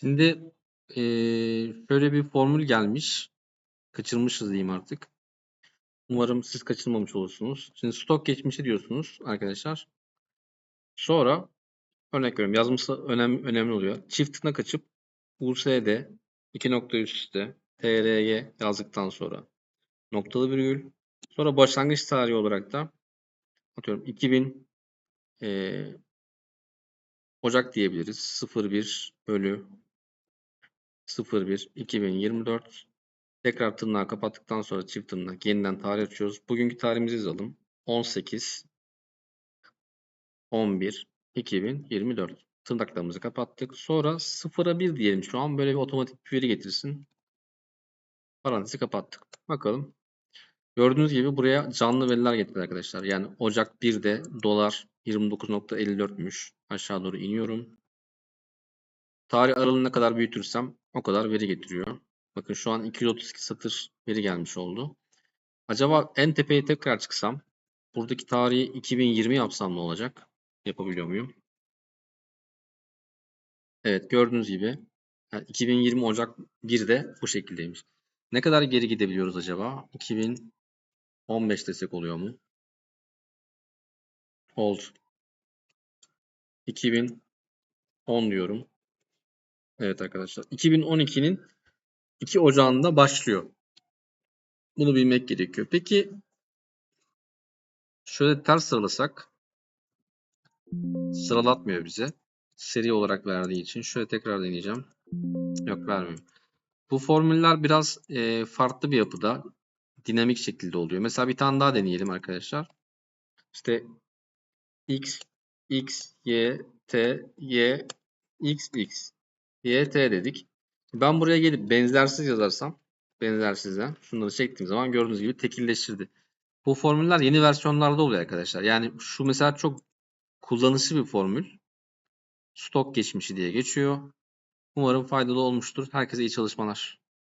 Şimdi eee, şöyle bir formül gelmiş. Kaçırmışız diyeyim artık. Umarım siz kaçırmamış olursunuz. Şimdi stok geçmişi diyorsunuz arkadaşlar. Sonra örnek veriyorum yazması önem, önemli oluyor. Çift tırnak açıp USD iki nokta üst üste TRY yazdıktan sonra noktalı virgül sonra başlangıç tarihi olarak da atıyorum 2000 eee, Ocak diyebiliriz. 01 bölü 01 2024 Tekrar tırnağı kapattıktan sonra çift tırnak yeniden tarih açıyoruz. Bugünkü tarihimizi yazalım. 18 11 2024 tırnaklarımızı kapattık. Sonra 0'a 1 diyelim şu an. Böyle bir otomatik bir veri getirsin. Parantezi kapattık. Bakalım. Gördüğünüz gibi buraya canlı veriler getirdi arkadaşlar. Yani Ocak 1'de dolar 29.54'müş. Aşağı doğru iniyorum. Tarih aralığını ne kadar büyütürsem o kadar veri getiriyor. Bakın şu an 232 satır veri gelmiş oldu. Acaba en tepeye tekrar çıksam buradaki tarihi 2020 yapsam ne olacak? Yapabiliyor muyum? Evet gördüğünüz gibi yani 2020 Ocak 1'de bu şekildeymiş. Ne kadar geri gidebiliyoruz acaba? 2015 desek oluyor mu? Oldu. 2010 diyorum. Evet arkadaşlar. 2012'nin 2 Ocağı'nda başlıyor. Bunu bilmek gerekiyor. Peki şöyle ters sıralasak sıralatmıyor bize. Seri olarak verdiği için. Şöyle tekrar deneyeceğim. Yok vermiyor. Bu formüller biraz e, farklı bir yapıda. Dinamik şekilde oluyor. Mesela bir tane daha deneyelim arkadaşlar. İşte x, x, y, t, y, x, x, y, t dedik. Ben buraya gelip benzersiz yazarsam benzersizden şunları çektiğim zaman gördüğünüz gibi tekilleştirdi. Bu formüller yeni versiyonlarda oluyor arkadaşlar. Yani şu mesela çok kullanışlı bir formül. Stok geçmişi diye geçiyor. Umarım faydalı olmuştur. Herkese iyi çalışmalar.